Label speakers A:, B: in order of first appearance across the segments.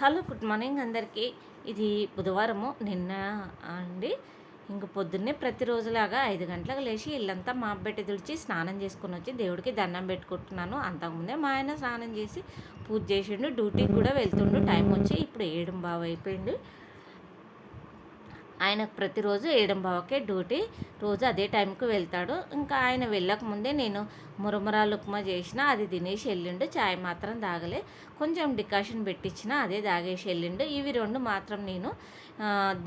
A: Hello good morning అందరికీ. ఇది బుధవారము నిన్న అండి. ఇంక పొద్దున్నే ప్రతిరోజులాగా ఐదు గంటలకు లేచి ఇల్లంతా మా పెట్టి తుడిచి స్నానం చేసుకుని వచ్చి దేవుడికి దండం పెట్టుకుంటున్నాను. అంతకుముందే మా ఆయన స్నానం చేసి పూజ చేసిండు డ్యూటీకి కూడా వెళ్తుండు. టైం వచ్చి ఇప్పుడు ఏడం బావ అయిపోయింది. ఆయనకు ప్రతిరోజు ఏడంబావకే డ్యూటీ. రోజు అదే టైంకి వెళ్తాడు. ఇంకా ఆయన వెళ్ళక ముందే నేను మురమురాలు ఉప్మా చేసిన అది తినేసి వెళ్ళిండు చాయ్ మాత్రం తాగలే. కొంచెం డికాషన్ పెట్టించిన అదే తాగేసి వెళ్ళిండు ఇవి రెండు మాత్రం నేను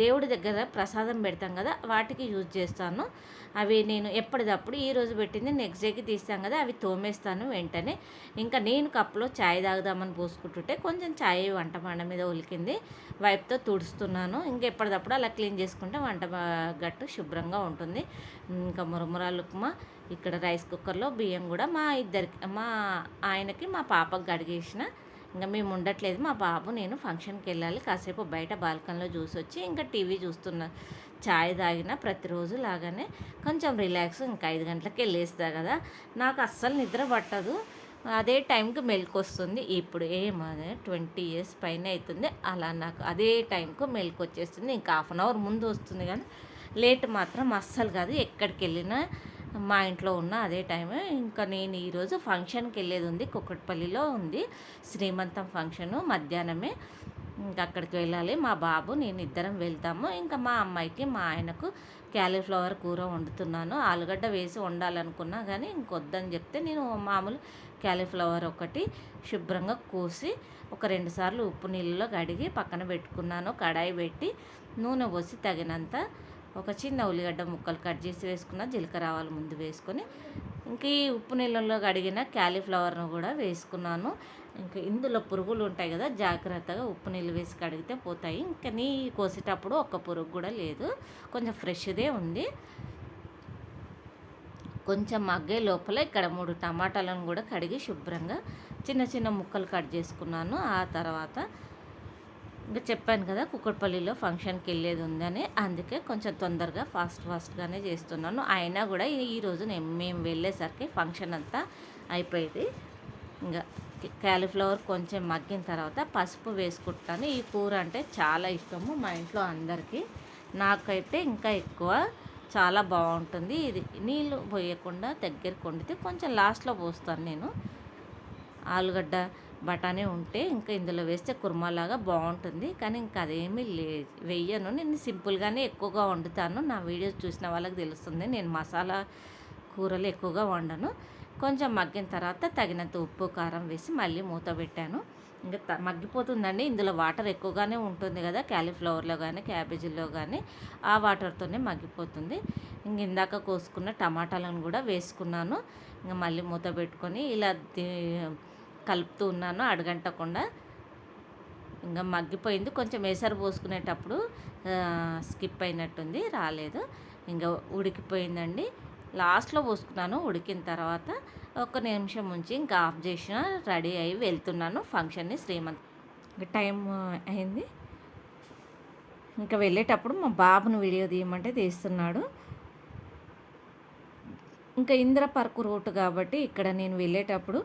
A: దేవుడి దగ్గర ప్రసాదం పెడతాం కదా వాటికి యూజ్ చేస్తాను. అవి నేను ఎప్పటిదప్పుడు ఈరోజు పెట్టింది నెక్స్ట్ డేకి తీస్తాం కదా అవి తోమేస్తాను వెంటనే. ఇంకా నేను కప్పులో ఛాయ్ తాగుదామని పోసుకుంటుంటే కొంచెం చాయ్ వంట మండ మీద ఉలికింది. వైపుతో తుడుస్తున్నాను. ఇంకా ఎప్పటిదప్పుడు అలా క్లీన్ చేసుకుంటే వంట గట్టు శుభ్రంగా ఉంటుంది. ఇంకా మురమురాలు ఉప్మా ఇక్కడ రైస్ కుక్కర్లో బియ్యం కూడా మా ఇద్దరికి మా ఆయనకి మా పాపకు గడిగేసిన ఇంకా మేము ఉండట్లేదు మా బాబు నేను ఫంక్షన్కి వెళ్ళాలి. కాసేపు బయట బాల్కన్లో చూసి వచ్చి ఇంకా టీవీ చూస్తున్నా. ఛాయ్ తాగిన ప్రతిరోజు లాగానే కొంచెం రిలాక్స్ ఇంకా ఐదు గంటలకి వెళ్ళేస్తా కదా. నాకు అస్సలు నిద్ర పట్టదు. అదే టైంకి మెలకు వస్తుంది. ఇప్పుడు ఏమదే ట్వంటీ ఇయర్స్ పైన అవుతుంది. అలా నాకు అదే టైంకు మెలకు వచ్చేస్తుంది. ఇంకా హాఫ్ అన్ అవర్ ముందు వస్తుంది కానీ లేట్ మాత్రం అస్సలు కాదు. ఎక్కడికి వెళ్ళినా మా ఇంట్లో ఉన్న అదే టైమే. ఇంకా నేను ఈరోజు ఫంక్షన్కి వెళ్ళేది ఉంది. కుక్కటిపల్లిలో ఉంది. శ్రీమంతం ఫంక్షను మధ్యాహ్నమే. ఇంకా అక్కడికి వెళ్ళాలి. మా బాబు నేను ఇద్దరం వెళ్తాము. ఇంకా మా అమ్మాయికి మా ఆయనకు క్యాలీఫ్లవర్ కూర వండుతున్నాను. ఆలుగడ్డ వేసి వండాలనుకున్నా కానీ ఇంకొద్దని చెప్తే నేను మామూలు క్యాలీఫ్లవర్ ఒకటి శుభ్రంగా కోసి ఒక రెండు సార్లు ఉప్పు నీళ్ళలో కడిగి పక్కన పెట్టుకున్నాను. కడాయి పెట్టి నూనె పోసి తగినంత ఒక చిన్న ఉల్లిగడ్డ ముక్కలు కట్ చేసి వేసుకున్న జీలకర్ర ఆవాలు ముందు వేసుకొని ఇంక ఈ ఉప్పు నీళ్ళలో కడిగిన క్యాలీఫ్లవర్ను కూడా వేసుకున్నాను. ఇంకా ఇందులో పురుగులు ఉంటాయి కదా జాగ్రత్తగా ఉప్పు నీళ్ళు వేసి కడిగితే పోతాయి. ఇంకా నీ కోసేటప్పుడు ఒక్క పురుగు కూడా లేదు కొంచెం ఫ్రెష్దే ఉంది. కొంచెం మగ్గే లోపల ఇక్కడ మూడు టమాటాలను కూడా కడిగి శుభ్రంగా చిన్న చిన్న ముక్కలు కట్ చేసుకున్నాను. ఆ తర్వాత ఇంకా చెప్పాను కదా కుక్కడపల్లిలో ఫంక్షన్కి వెళ్ళేది ఉందని అందుకే కొంచెం తొందరగా ఫాస్ట్ ఫాస్ట్గానే చేస్తున్నాను. అయినా కూడా ఈరోజు నేను మేము వెళ్ళేసరికి ఫంక్షన్ అంతా అయిపోయింది. ఇంకా క్యాలీఫ్లవర్ కొంచెం మగ్గిన తర్వాత పసుపు వేసుకుంటాను. ఈ కూర అంటే చాలా ఇష్టము మా ఇంట్లో అందరికీ. నాకైతే ఇంకా ఎక్కువ చాలా బాగుంటుంది. ఇది నీళ్ళు పోయకుండా దగ్గరికి వండితే కొంచెం లాస్ట్లో పోస్తాను నేను. ఆలుగడ్డ బఠానీ ఉంటే ఇంకా ఇందులో వేస్తే కుర్మాలాగా బాగుంటుంది. కానీ ఇంకా అదేమీ లే వెయ్యను నేను సింపుల్గానే ఎక్కువగా వండుతాను. నా వీడియోస్ చూసిన వాళ్ళకి తెలుస్తుంది. నేను మసాలా కూరలు ఎక్కువగా వండను. కొంచెం మగ్గిన తర్వాత తగినంత ఉప్పు కారం వేసి మళ్ళీ మూత పెట్టాను. ఇంకా మగ్గిపోతుందండి. ఇందులో వాటర్ ఎక్కువగానే ఉంటుంది కదా. క్యాలీఫ్లవర్లో కానీ క్యాబేజీలో కానీ ఆ వాటర్తోనే మగ్గిపోతుంది. ఇంక ఇందాక కోసుకున్న టమాటాలను కూడా వేసుకున్నాను. ఇంకా మళ్ళీ మూత పెట్టుకొని ఇలా కలుపుతూ ఉన్నాను అడగంటకుండా. ఇంకా మగ్గిపోయింది. కొంచెం ఎసరు పోసుకునేటప్పుడు స్కిప్ అయినట్టుంది రాలేదు. ఇంకా ఉడికిపోయిందండి. లాస్ట్లో పోసుకున్నాను. ఉడికిన తర్వాత ఒక నిమిషం ఉంచి ఇంకా ఆఫ్ చేసిన రెడీ అయ్యి వెళ్తున్నాను ఫంక్షన్ని శ్రీమంత్. టైం అయింది. ఇంకా వెళ్ళేటప్పుడు మా బాబును వీడియో తీయమంటే తీస్తున్నాడు. ఇంకా ఇంద్రపర్కు రూట్ కాబట్టి ఇక్కడ నేను వెళ్ళేటప్పుడు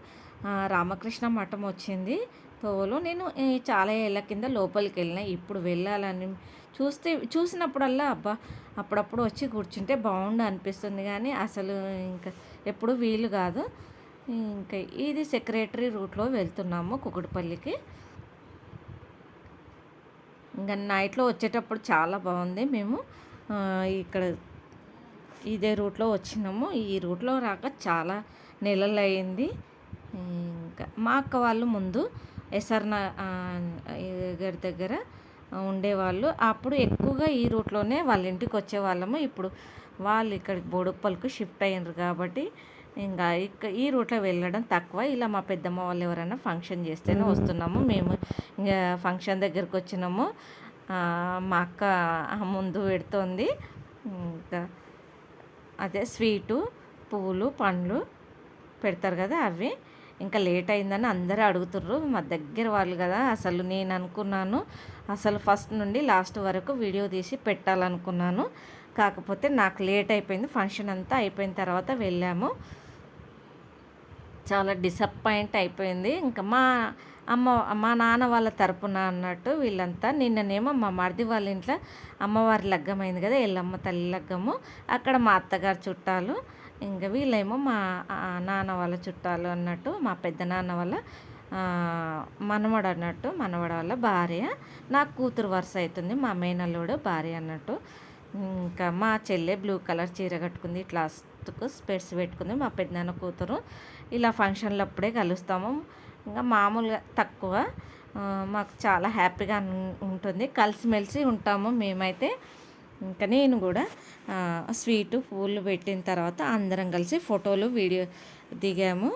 A: రామకృష్ణ మఠం వచ్చింది. తోలు నేను చాలా ఏళ్ళ కింద లోపలికి వెళ్ళిన ఇప్పుడు వెళ్ళాలని చూస్తే చూసినప్పుడల్లా అబ్బా అప్పుడప్పుడు వచ్చి కూర్చుంటే బాగుండు అనిపిస్తుంది కానీ అసలు ఇంకా ఎప్పుడు వీలు కాదు. ఇంకా ఇది సెక్రటరీ రూట్లో వెళ్తున్నాము కుకుడుపల్లికి. ఇంకా నైట్లో వచ్చేటప్పుడు చాలా బాగుంది మేము. ఇక్కడ ఇదే రూట్లో వచ్చినాము. ఈ రూట్లో రాక చాలా నెలలు అయింది ఇంకా మా అక్క వాళ్ళు ముందు ఎస్ఆర్ గారి దగ్గర ఉండేవాళ్ళు. అప్పుడు ఎక్కువగా ఈ రూట్లోనే వాళ్ళ ఇంటికి వచ్చేవాళ్ళము. ఇప్పుడు వాళ్ళు ఇక్కడికి బోడుప్పలకు షిఫ్ట్ అయ్యారు కాబట్టి ఇంకా ఇక ఈ రూట్లో వెళ్ళడం తక్కువ. ఇలా మా పెద్దమ్మ వాళ్ళు ఎవరైనా ఫంక్షన్ చేస్తేనే వస్తున్నాము. మేము ఇంకా ఫంక్షన్ దగ్గరికి వచ్చినాము. మా అక్క ముందు పెడుతోంది. ఇంకా అదే స్వీటు పువ్వులు పండ్లు పెడతారు కదా అవి. ఇంకా లేట్ అయిందని అందరూ అడుగుతుర్రు. మా దగ్గర వాళ్ళు కదా అసలు నేను అనుకున్నాను. అసలు ఫస్ట్ నుండి లాస్ట్ వరకు వీడియో తీసి పెట్టాలనుకున్నాను. కాకపోతే నాకు లేట్ అయిపోయింది. ఫంక్షన్ అంతా అయిపోయిన తర్వాత వెళ్ళాము. చాలా డిసప్పాయింట్ అయిపోయింది. ఇంకా మా అమ్మ మా నాన్న వాళ్ళ తరపున అన్నట్టు వీళ్ళంతా నిన్ననేమో మా మరిది వాళ్ళ ఇంట్లో అమ్మవారి లగ్గం అయింది కదా ఎల్లమ్మ తల్లి లగ్గము. అక్కడ మా అత్తగారు చుట్టాలు ఇంకా వీళ్ళేమో మా నాన్న వాళ్ళ చుట్టాలు అన్నట్టు మా పెద్ద నాన్న వాళ్ళ మనవడు అన్నట్టు మనవడ వాళ్ళ భార్య. నాకు కూతురు వరుస అవుతుంది మా మేనల్లుడు భార్య అన్నట్టు. ఇంకా మా చెల్లె బ్లూ కలర్ చీర కట్టుకుంది ఇట్లా అస్తుకు స్పెట్స్ పెట్టుకుంది మా పెద్దనాన్న కూతురు. ఇలా ఫంక్షన్లు అప్పుడే కలుస్తాము. ఇంకా మామూలుగా తక్కువ. మాకు చాలా హ్యాపీగా ఉంటుంది. కలిసిమెలిసి ఉంటాము మేమైతే. ఇంకా నేను కూడా స్వీటు పూలు పెట్టిన తర్వాత అందరం కలిసి ఫోటోలు వీడియో దిగాము.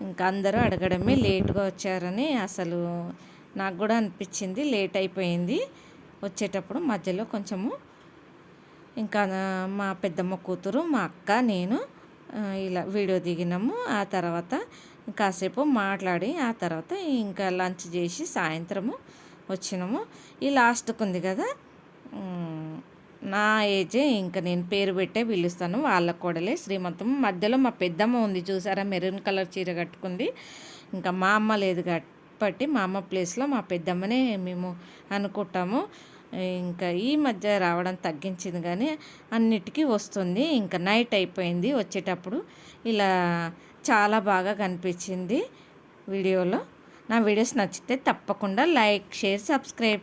A: ఇంకా అందరూ అడగడమే లేటుగా వచ్చారని అసలు నాకు కూడా అనిపించింది. లేట్ అయిపోయింది. వచ్చేటప్పుడు మధ్యలో కొంచెము ఇంకా మా పెద్దమ్మ కూతురు మా అక్క నేను ఇలా వీడియో దిగినాము. ఆ తర్వాత కాసేపు మాట్లాడి ఆ తర్వాత ఇంకా లంచ్ చేసి సాయంత్రము వచ్చినాము. ఈ లాస్ట్కు ఉంది కదా నా ఏజే ఇంకా నేను పేరు పెట్టే పిలుస్తాను. వాళ్ళ కూడలే శ్రీమంతం. మధ్యలో మా పెద్దమ్మ ఉంది చూసారా మెరూన్ కలర్ చీర కట్టుకుంది. ఇంకా మా అమ్మ లేదు కాబట్టి మా అమ్మ ప్లేస్లో మా పెద్దమ్మనే మేము అనుకుంటాము. ఇంకా ఈ మధ్య రావడం తగ్గించింది కానీ అన్నిటికీ వస్తుంది. ఇంకా నైట్ అయిపోయింది వచ్చేటప్పుడు. ఇలా చాలా బాగా కనిపించింది వీడియోలో. నా వీడియోస్ నచ్చితే తప్పకుండా లైక్ షేర్ సబ్స్క్రైబ్